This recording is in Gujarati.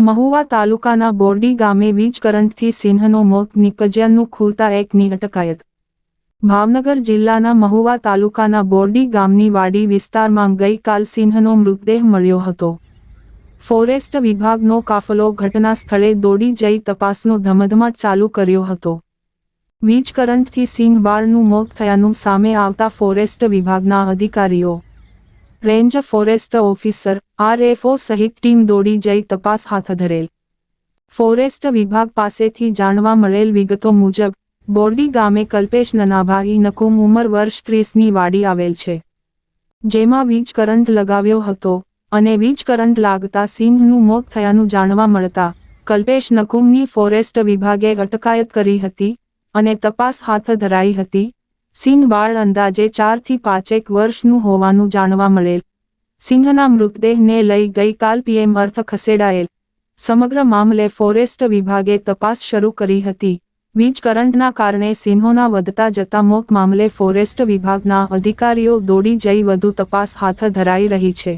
મહુવા તાલુકાના બોરડી ગામે વીજ કરંટથી સિંહનો મોત નિપજ્યાનું ખુલતા એકની અટકાયત ભાવનગર જિલ્લાના મહુવા તાલુકાના બોરડી ગામની વાડી વિસ્તારમાં ગઈકાલ સિંહનો મૃતદેહ મળ્યો હતો. ફોરેસ્ટ વિભાગનો કાફલો ઘટના સ્થળે દોડી જઈ તપાસનો ધમધમાટ ચાલુ કર્યો હતો. વીજ કરંટથી સિંહ બાળનું મોત થયાનું સામે આવતા ફોરેસ્ટ વિભાગના અધિકારીઓ રેન્જ ફોરેસ્ટ ઓફિસર આરએફઓ સહિત ટીમ દોડી જઈ તપાસ હાથ ધરેલ. ફોરેસ્ટ વિભાગ પાસેથી જાણવા મળેલ વિગતો મુજબ, બોરડી ગામે કલ્પેશ નનાભાઈ નકુમ ઉંમર વર્ષ ત્રીસની વાડી આવેલ છે. જેમાં વીજ કરંટ લગાવ્યો હતો અને વીજ કરંટ લાગતા સિંહનું મોત થયાનું જાણવા મળતા, કલ્પેશ નકુમની ફોરેસ્ટ વિભાગે અટકાયત કરી હતી અને તપાસ હાથ ધરાઈ હતી. સિંહ બાળ અંદાજે ચારથી પાંચેક વર્ષનું હોવાનું જાણવા મળેલ. સિંહના મૃતદેહને લઈ ગઈકાલ પીએમ અર્થ ખસેડાયેલ. સમગ્ર મામલે ફોરેસ્ટ વિભાગે તપાસ શરૂ કરી હતી. વીજ કરંટના કારણે સિંહોના વધતા જતા મોત મામલે ફોરેસ્ટ વિભાગના અધિકારીઓ દોડી જઈ વધુ તપાસ હાથ ધરાઈ રહી છે.